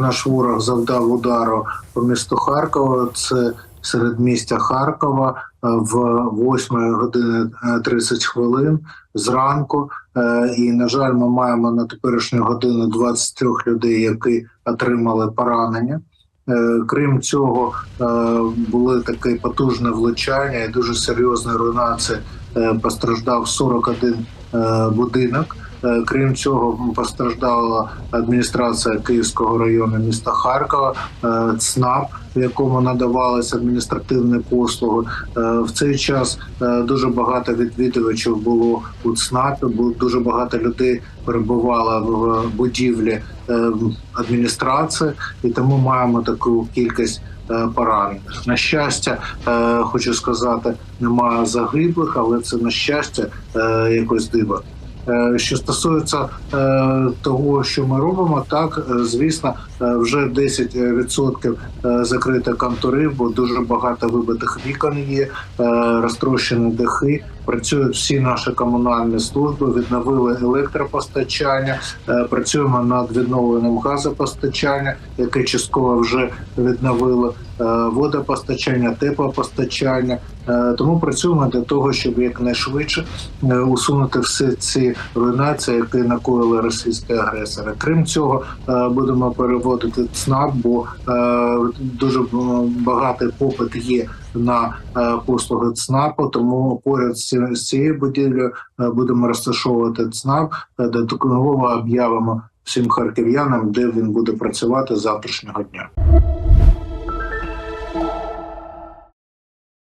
наш ворог завдав удару по місту Харкова. Це середмістя Харкова е, в 8 години е, 30 хвилин зранку. Е, І, на жаль, ми маємо на теперішню годину 23 людей, які отримали поранення. Е, Крім цього, е, були таке потужне влучання і дуже серйозна руйнація. Е, Постраждав 41 е, будинок. Е, Крім цього, постраждала адміністрація Київського району міста Харкова, е, ЦНАП, в якому надавалися адміністративні послуги. Е, В цей час дуже багато відвідувачів було у ЦНАПі, дуже багато людей перебувало в будівлі адміністрації, і тому маємо таку кількість поранених. На щастя, хочу сказати, немає загиблих, але це на щастя якось диво. Е, Що стосується е, того, що ми робимо, так е, звісно, вже 10% закрите контори, бо дуже багато вибитих вікон є, розтрощені дахи. Працюють всі наші комунальні служби, відновили електропостачання. е, Працюємо над відновленням газопостачання, яке частково вже відновили е, водопостачання, теплопостачання. Е, Тому працюємо для того, щоб якнайшвидше усунути всі ці руйнації, які накоїли російські агресори. Крім цього, будемо переводити ЦНАП, бо дуже багатий попит є на е, послуги ЦНАПу. Тому поряд з ці- з цією будівлею е, будемо розташовувати ЦНАП, де додатково об'явимо всім харків'янам, де він буде працювати з завтрашнього дня.